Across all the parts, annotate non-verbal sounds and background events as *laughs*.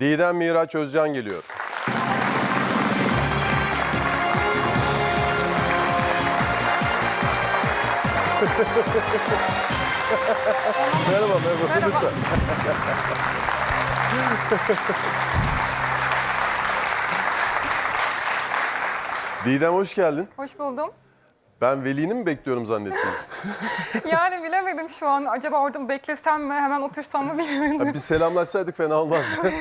Didem Miraç Özcan geliyor. merhaba, merhaba. Merhaba. Lütfen. Didem hoş geldin. Hoş buldum. Ben Veli'ni mi bekliyorum zannettim. *laughs* *laughs* Yani bilemedim şu an. Acaba orada mı beklesem mi, hemen otursam mı bilemedim. Ha, bir selamlaşsaydık fena olmazdı.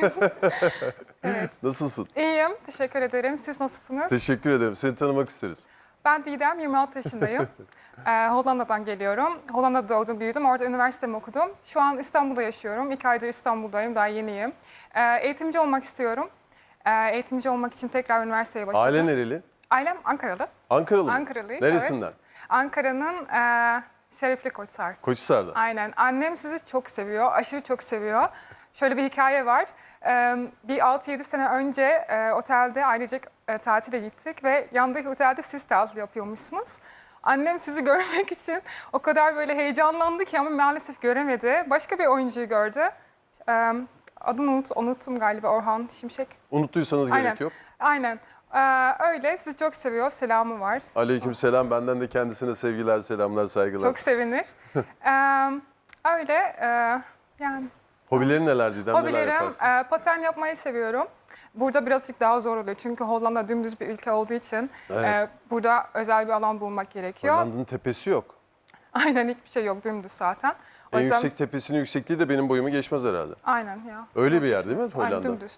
*laughs* Nasılsın? İyiyim, teşekkür ederim. Siz nasılsınız? Teşekkür ederim. Seni tanımak isteriz. ben Didem, 26 yaşındayım. *laughs* Ee, Hollanda'dan geliyorum. Hollanda'da doğdum, büyüdüm. Orada üniversitemi okudum. Şu an İstanbul'da yaşıyorum. İki aydır İstanbul'dayım, daha yeniyim. Ee, eğitimci olmak istiyorum. Ee, eğitimci olmak için tekrar üniversiteye başladım. Aile nereli? Ailem Ankaralı. Ankaralı mı? Ankaralıyız. Neresinden? evet. Ankara'nın e, Şerefli Koçsar. Koçhisar'dan. Aynen. Annem sizi çok seviyor, aşırı çok seviyor. Şöyle bir hikaye var. Ee, bir 6-7 sene önce e, otelde ailecek e, tatile gittik ve yandaki otelde siz tatil yapıyormuşsunuz. Annem sizi *laughs* görmek için o kadar böyle heyecanlandı ki ama maalesef göremedi. Başka bir oyuncuyu gördü. Ee, adını unut, unuttum galiba Orhan Şimşek. Unuttuysanız Aynen. gerek yok. Aynen. Ee, öyle sizi çok seviyor. Selamı var. Aleyküm selam. Benden de kendisine sevgiler, selamlar, saygılar. Çok sevinir. *laughs* Ee, öyle e, yani Hobilerin neler Didem? Neler Hobilerim, yaparsın? e, paten yapmayı seviyorum. Burada birazcık daha zor oluyor çünkü Hollanda dümdüz bir ülke olduğu için Evet. e, burada özel bir alan bulmak gerekiyor. Hollanda'nın tepesi yok. *laughs* Aynen hiçbir şey yok dümdüz zaten. O En yüksek tepesinin yüksekliği de benim boyumu geçmez herhalde. aynen ya. Öyle bir yer değil mi geçmez. Aynen Hollanda? dümdüz